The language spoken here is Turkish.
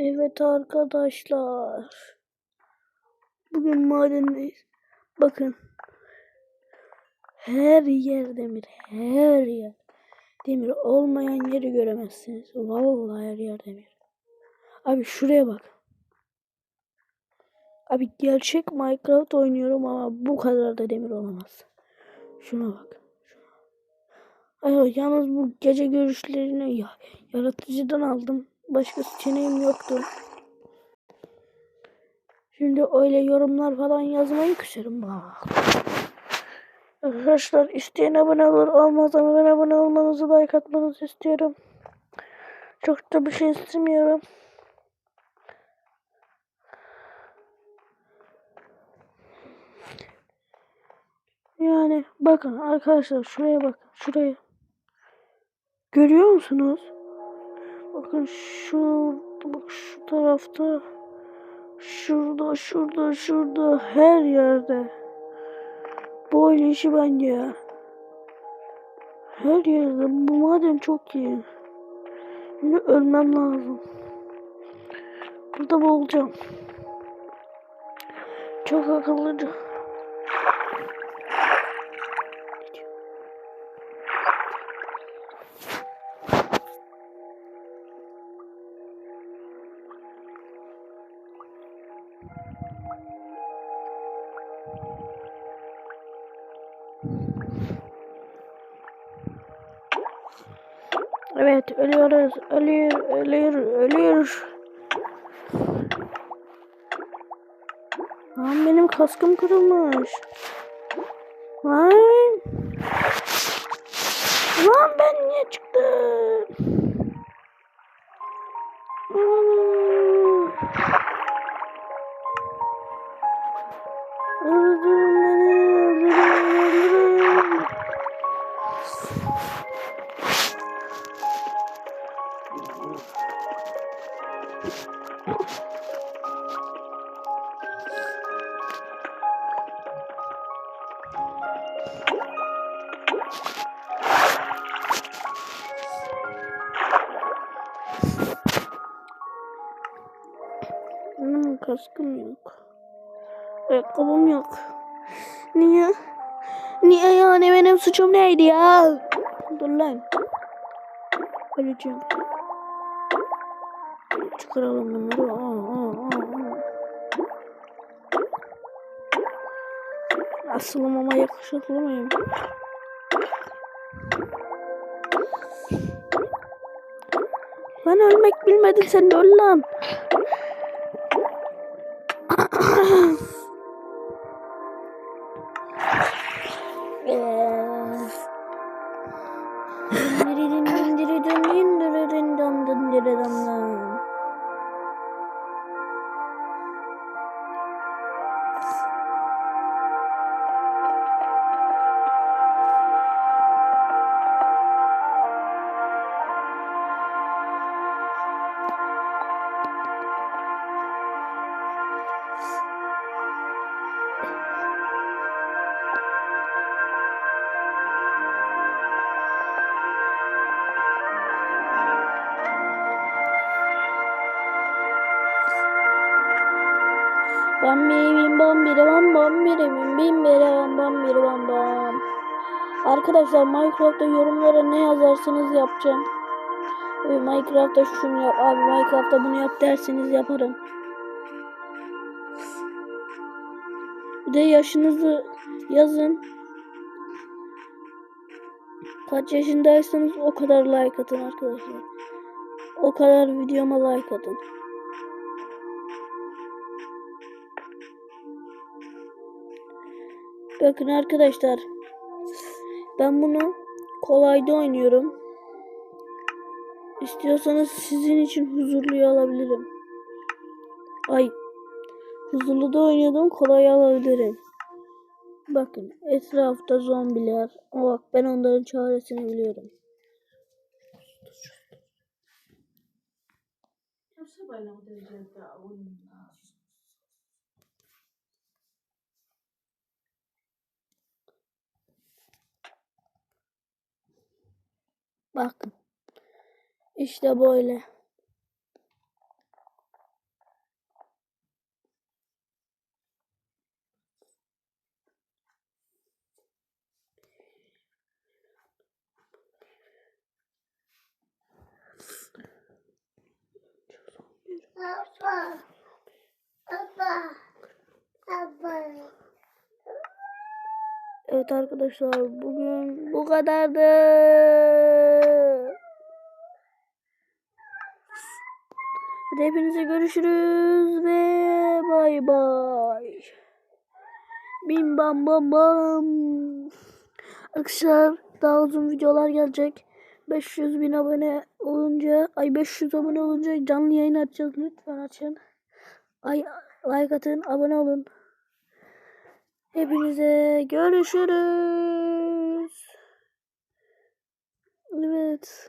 Evet arkadaşlar. Bugün madendeyiz. Bakın. Her yer demir. Her yer. Demir olmayan yeri göremezsiniz. Vallahi her yer demir. Abi şuraya bak. Abi gerçek Minecraft oynuyorum ama bu kadar da demir olamaz. Şuna bak. Ay, yalnız bu gece görüşlerini ya, yaratıcıdan aldım. Başka seçeneğim yoktu. Şimdi öyle yorumlar falan yazmayı küserim bak. Arkadaşlar isteyen abone olur olmaz ama ben abone olmanızı like atmanızı istiyorum. Çok da bir şey istemiyorum. Yani bakın arkadaşlar şuraya bakın şuraya. Görüyor musunuz? Bakın şu bak şu tarafta şurada şurada şurada her yerde. Bu öyle işi bence ya. Her yerde bu maden çok iyi. Şimdi ölmem lazım. Burada boğulacağım. Çok akıllıca. Evet ölüyoruz. Ölüyor, ölüyor, ölüyor. Lan benim kaskım kırılmış. Lan. Lan ben niye çıktım? Aa. Hmm, kaskım yok. Ayakkabım yok. Niye? Niye yani benim suçum neydi ya? Dur lan. Öleceğim. Çıkaralım bunları. Aa, aa, aa. Asılım ama yakışıklı mıyım? Ben ölmek bilmedin sen öl lan. Bam biri bim bam biri bam bam biri bim bim biri bam bam biri bam bam. Arkadaşlar Minecraft'ta yorumlara ne yazarsanız yapacağım. Minecraft'ta şunu yap, abi Minecraft'ta bunu yap derseniz yaparım. Bir de yaşınızı yazın. Kaç yaşındaysanız o kadar like atın arkadaşlar. O kadar videoma like atın. Bakın arkadaşlar. Ben bunu kolayda oynuyorum. İstiyorsanız sizin için huzurluyu alabilirim. Ay. Huzurlu da oynuyordum. Kolay alabilirim. Bakın etrafta zombiler. O bak ben onların çaresini biliyorum. Bakın. İşte böyle. Baba. Baba. Baba. Evet arkadaşlar bugün bu kadardı. Hadi hepinize görüşürüz ve bay bay. Bim bam bam bam. Arkadaşlar daha uzun videolar gelecek. 500 bin abone olunca ay 500 abone olunca canlı yayın açacağız lütfen açın. Ay like atın abone olun. Hepinize görüşürüz. Evet.